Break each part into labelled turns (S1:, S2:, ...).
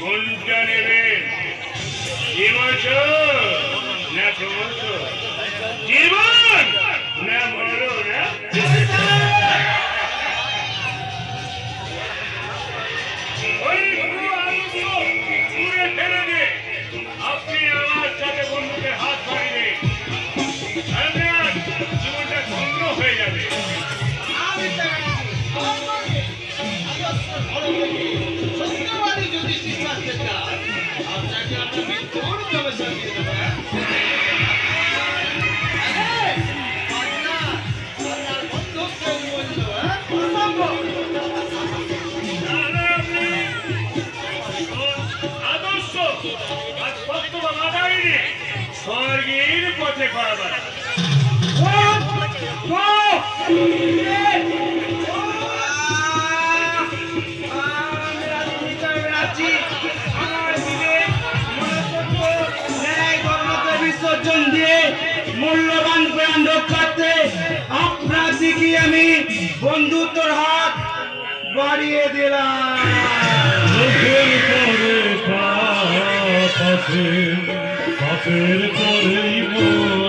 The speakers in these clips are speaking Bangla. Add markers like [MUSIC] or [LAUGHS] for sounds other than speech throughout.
S1: Golden Evin, İmacı, Nefrosu. করতে বিসর্জন দিয়ে মূল্যবান প্রাণ রক্ষার্থে আপনার দিকে আমি বন্ধুত্বর হাত বাড়িয়ে দিলাম
S2: চোখের পরেই
S3: মন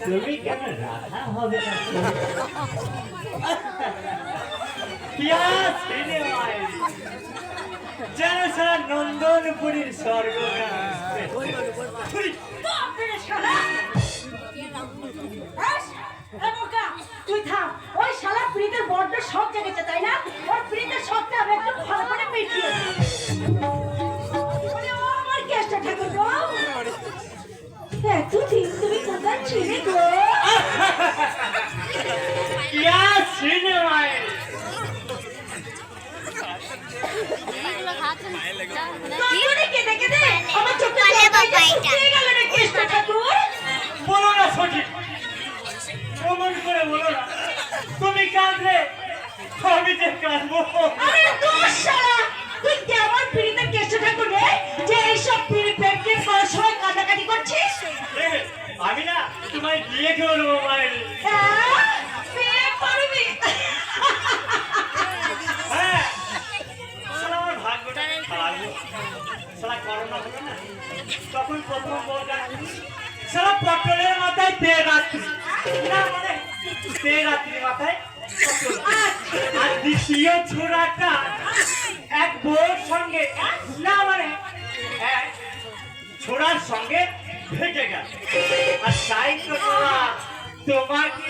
S3: তুমি কেন হবে যেন সারা নন্দনপুরীর স্বর্গ
S4: তুই থাম ওই শালা প্রীতের বড্ড শখ জেগেছে তাই না ওর প্রীতের শখটা আমি একটু ভালো করে মিটিয়ে তুমি
S3: কাঁদলে আমি যে
S4: তুই কেমন প্রীতের কেষ্ট ঠাকুর রে যে এইসব পিড়ি পেট পেট করার কাটাকাটি করছিস
S3: আমি না তোমায় বিয়ে করব মায়ের।
S4: হ্যাঁ।
S3: আমার ভাগ্যটা খারাপ। শালা করোনা হলো না। তখন প্রথম বলটা শালা পটলের মাথায় রাত্রি। না মানে রাত্রি মাথায়। আর দ্বিতীয় ছোড়াটা এক বউর সঙ্গে। না মানে ছোড়ার সঙ্গে ভেগে গেল আর তাই তো তোমার তোমাকে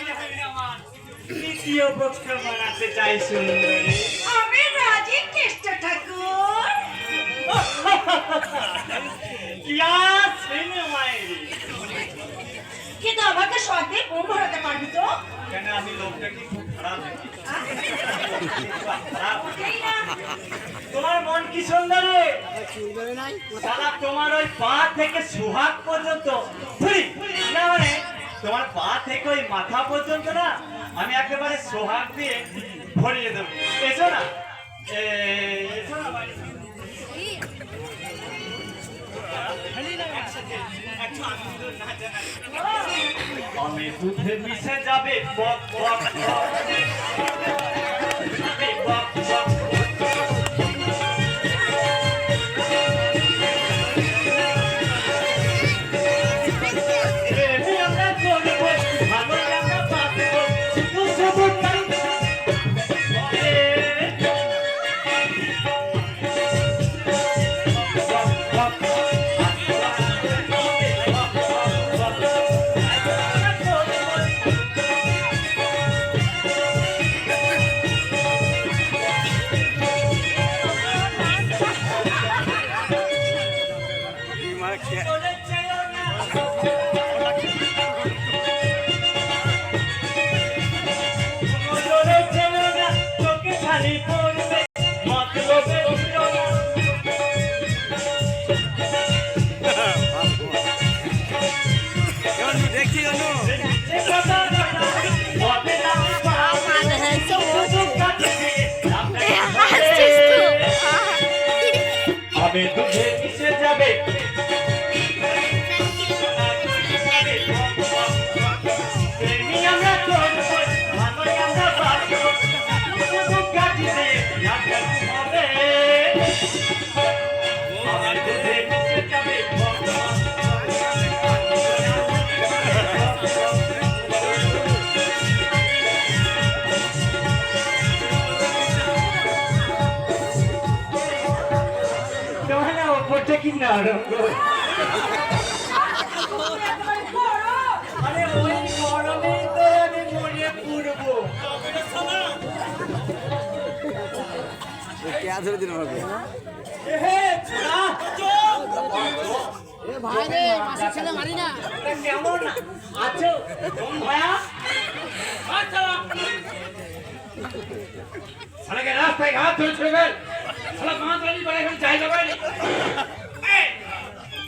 S3: আমার? দ্বিতীয় পক্ষ বানাতে চাই সুন্দরী
S4: আমি রাজি কেষ্ট ঠাকুর।
S3: কিয়া সিনেমায়।
S4: কিন্তু আমাকে সঙ্গে ঘুম ভরাতে পারবি তো?
S3: কেন আমি লোকটা কি খুব খারাপ? নাকি? খারাপ।
S4: এই না।
S3: তোমার মন কি সুন্দর? রে তোমার ওই পা থেকে সুহাগ পর্যন্ত না মানে তোমার পা থেকে ওই মাথা পর্যন্ত না, আমি একেবারে সোহাগ দিয়ে ভরিয়ে দেবো এসো না এসো না জানাই। আমি দুধে মিশে যাবে, বক বক বক। যাবে বক বক কি নরম আরে ওই গরমে তো আমি মরে পড়ব
S5: কে
S3: ধরে দিন
S5: আমাকে ভাই রে মাসি ছেলে মারি না
S3: কেমন আছো ভায়া আচ্ছা সালাকে রাস্তায় হাত ধরে ছেড়ে ফেল সালা কাঁচ রাজি করে এখন চাহিদা পায়নি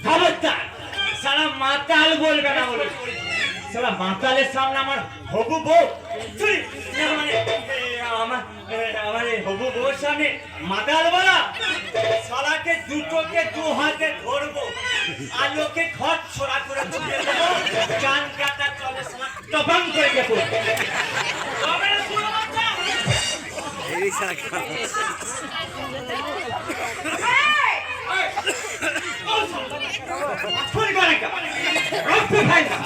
S3: খবরদার। শালা মাতাল বলবে না বলে। শালা মাতালের সামনে আমার হবু বউ। চুরি। মানে আমার আমার এই হবু বউর সামনে মাতাল বলা। শালাকে দুটোকে দু হাতে ধরবো। আর লোকে খট ছোড়া করে ছুড়ে দেবো। কান কাটা চলে শালা টপাং করে দেবো। তবে না শুনো বাচ্চা
S5: এই সারা
S4: এই!
S3: ছুরি করে কা রক্ত খাই না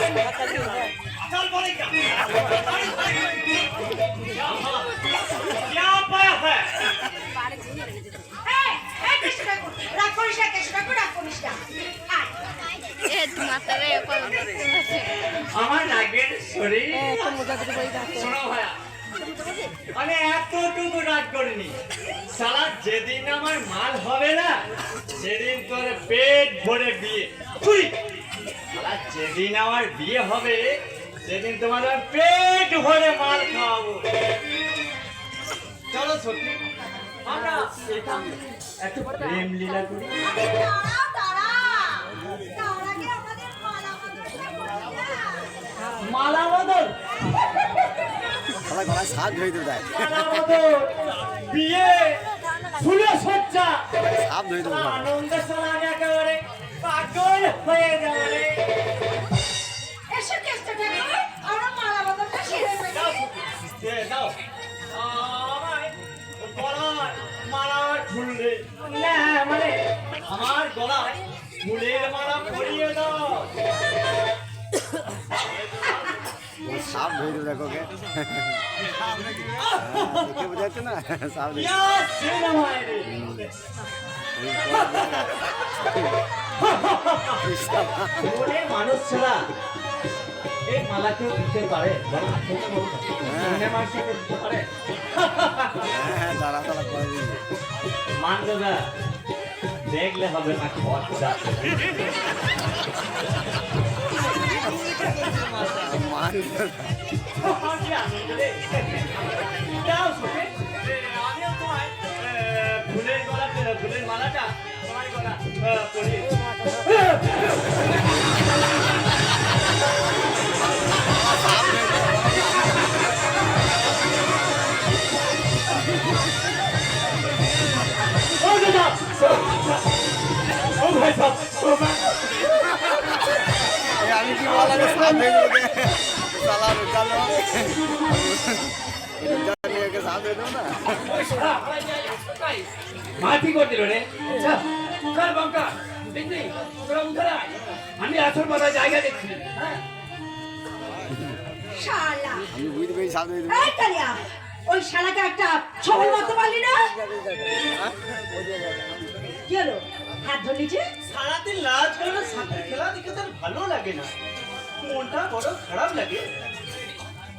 S3: चल बोलेगा क्या पाया है
S4: এই, এই কৃষ্ণ ঠাকুর, রাগ করিস না, কৃষ্ণ ঠাকুর, রাগ করিস না। আয়।
S3: আমার রাগের শরীর শোনো ভাইয়া আমি এতটুকু রাগ করিনি সারা যেদিন আমার মাল হবে না সেদিন তোর পেট ভরে বিয়ে। তুই সারা যেদিন আমার বিয়ে হবে সেদিন তোমার পেট ভরে মাল খাওয়াবো। চলো সত্যি। আমরা একটু প্রেম লীলা করি।
S4: মালা
S3: বদল
S5: সবাই গলায় সাজ ধরে দেবে
S3: বিয়ে ফুলে সজ্জা
S5: সাপ ধরে দেবে
S3: আনন্দ শোনাবে একেবারে পাগল হয়ে যাবে
S4: এসো
S3: মানে আমার গলায় ফুলের মালা পরিয়ে দাও।
S5: সাপ ধরে দেখো ওকে দেখে বোঝাচ্ছে না সাপ
S3: মানুষ ছাড়া এই মালা কেউ দিতে পারে বলো না, ছোট বলো। মনের মানুষ কেউ দিতে পারে
S5: হ্যাঁ হ্যাঁ দাঁড়া দাঁড়া করে
S3: মান দাদা দেখলে হবে না খরচা [LAUGHS] ফুলের গলা ফুলের মালাটা তোমার গলা
S6: মাটি করে দিল রে চল বঙ্কা দেখলি তোরা উঠে। আমি আসল পাতায় জায়গা দেখছি। হ্যাঁ।
S4: শালা।
S5: আমি বুঝতে পেরেছি
S4: কালিয়া, ওই শালাকে একটা ছবল মারতে পারলি না? কি হলো? হাত ধরলি যে?
S7: সারাদিন লাজ করে সাথে খেলা দেখে তার ভালো লাগে না। মনটা বড় খারাপ লাগে।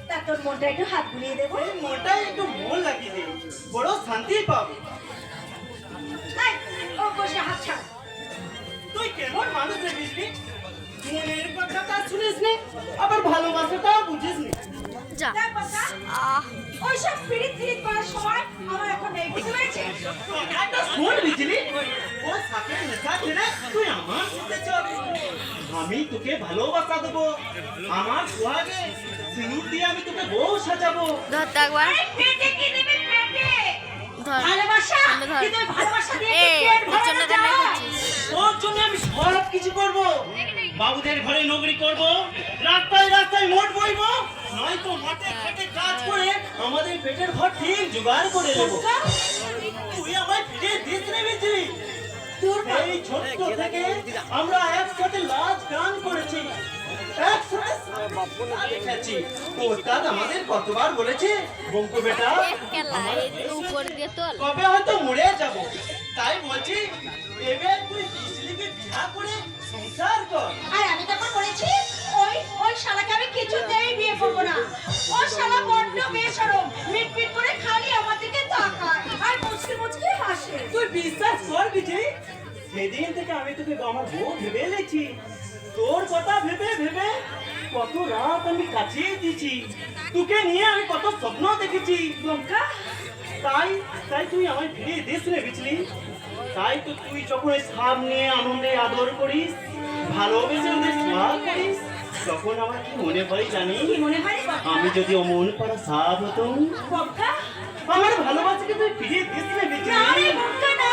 S4: তা তোর মনটা একটু হাত বুলিয়ে দেবো
S7: মনটা একটু মন লাগিয়ে দে। বড় শান্তি পাবে।
S4: ও বসে হাত ছাড়।
S7: তুই কেমন মানুষ রে? বুঝলি মনের কথাটা শুনিস নে।
S4: বাচ্চা, ওইসব পিরিত পিরিত করার সময় আমার এখন নেই বুঝতে পেরেছিস
S7: একটা শোন বুঝলি ও সাথে নেশা ছেড়ে তুই আমার সাথে চল। আমি তোকে ভালোবাসা দেবো আমার সোহাগে সিঁদুর দিয়ে আমি তোকে বউ সাজাবো।
S8: ধরতে একবার।
S4: পেটে কি দিবি পেটে?
S8: ধর।
S4: ভালোবাসা?
S8: সামনে ধর।
S4: ভালোবাসা দিয়ে পেট ভরানো যায়?
S8: করছিস?
S7: তোর জন্য আমি সব কিছু করব বাবুদের ঘরে নকরি করব। রাস্তায় রাস্তায় মোট বইব। নয়তো মাঠে ঘাটে কাজ করে আমাদের পেটের ঘর ঠিক জোগাড় করে নেব। তুই আমায় ফিরে দিস রে বিজলি
S4: তোর বাপ-
S7: এই ছোট্ট থেকে আমরা একসাথে লাজ গান করেছি। আমাদের কতবার বলেছে বঙ্কু বেটা কবে হয়তো মরে যাব? তাই বলছি এবার তুই বিজলিকে বিয়া করে সংসার কর।
S4: আর আমি তখন বলেছি ওই ওই শালাকে আমি কিছুতেই বিয়ে করব না। ওই শালা বড্ড বেসরম মিট মিট করে খালি আমার দিকে তাকায় আর মুচকি মুচকি হাসে।
S7: তুই বিশ্বাস কর বিজয়, সেদিন থেকে আমি তোকে আমার বউ ভেবে এলেছি তোর কথা ভেবে ভেবে কত রাত আমি কাছিয়ে দিয়েছি তোকে নিয়ে আমি কত স্বপ্ন দেখেছি।
S4: লঙ্কা,
S7: তাই তাই তুই আমায় ফিরিয়ে দিস রে বিচলি তাই তো তুই যখন নিয়ে আনন্দে আদর করিস, ভালোবেসে ওদের স্নেহ করিস তখন আমার কি মনে জানি?
S4: কি মনে
S7: আমি যদি অমন করা সাপ হতাম? আমার ভালোবাসাকে তুই ফিরিয়ে দিস রে
S4: না রে
S7: বিচলি
S4: না।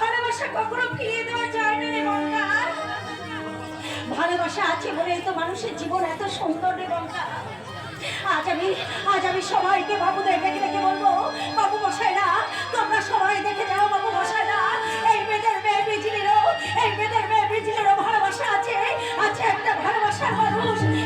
S4: ভালোবাসা কখনো ফিরিয়ে দেওয়া যায় না রে ভালোবাসা আছে বলেই তো মানুষের জীবন এত সুন্দর রে আজ আমি আজ আমি সবাইকে বাবুদের ডেকে ডেকে বলব বাবু মশাইরা তোমরা সবাই দেখে যাও বাবু মশাইরা এই মেয়েদের মেয়ে বিজলিরও এই মেয়েদের 帅坏的吗是